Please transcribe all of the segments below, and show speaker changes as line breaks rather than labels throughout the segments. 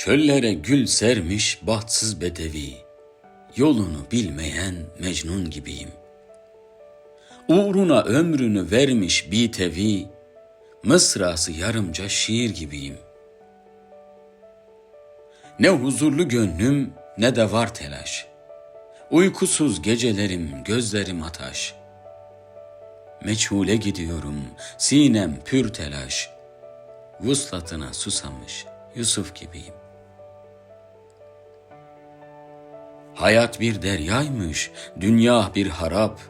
Çöllere gül sermiş bahtsız bedevi, yolunu bilmeyen Mecnun gibiyim. Uğruna ömrünü vermiş bitevi, mısrası yarımca şiir gibiyim. Ne huzurlu gönlüm ne de var telaş. Uykusuz gecelerim gözlerim ataş. Meçhule gidiyorum sinem pür telaş. Vuslatına susamış Yusuf gibiyim. Hayat bir deryaymış, dünya bir harap.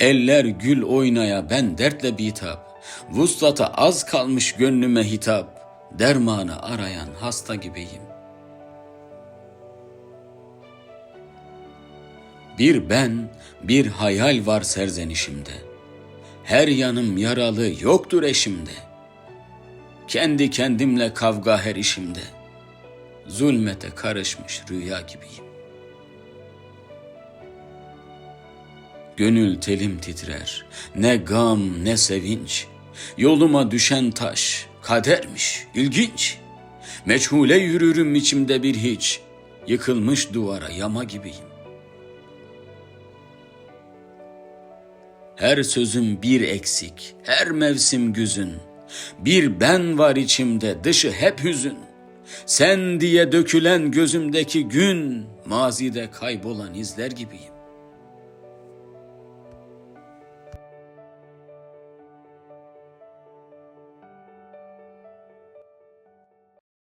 Eller gül oynaya ben dertle bitap. Vuslata az kalmış gönlüme hitap. Dermanı arayan hasta gibiyim. Bir ben, bir hayal var serzenişimde. Her yanım yaralı yoktur eşimde. Kendi kendimle kavga her işimde. Zulmete karışmış rüya gibiyim. Gönül telim titrer, ne gam ne sevinç. Yoluma düşen taş, kadermiş, ilginç. Meçhule yürürüm içimde bir hiç. Yıkılmış duvara yama gibiyim. Her sözüm bir eksik, her mevsim güzün. Bir ben var içimde, dışı hep hüzün. Sen diye dökülen gözümdeki gün, mazide kaybolan izler gibiyim.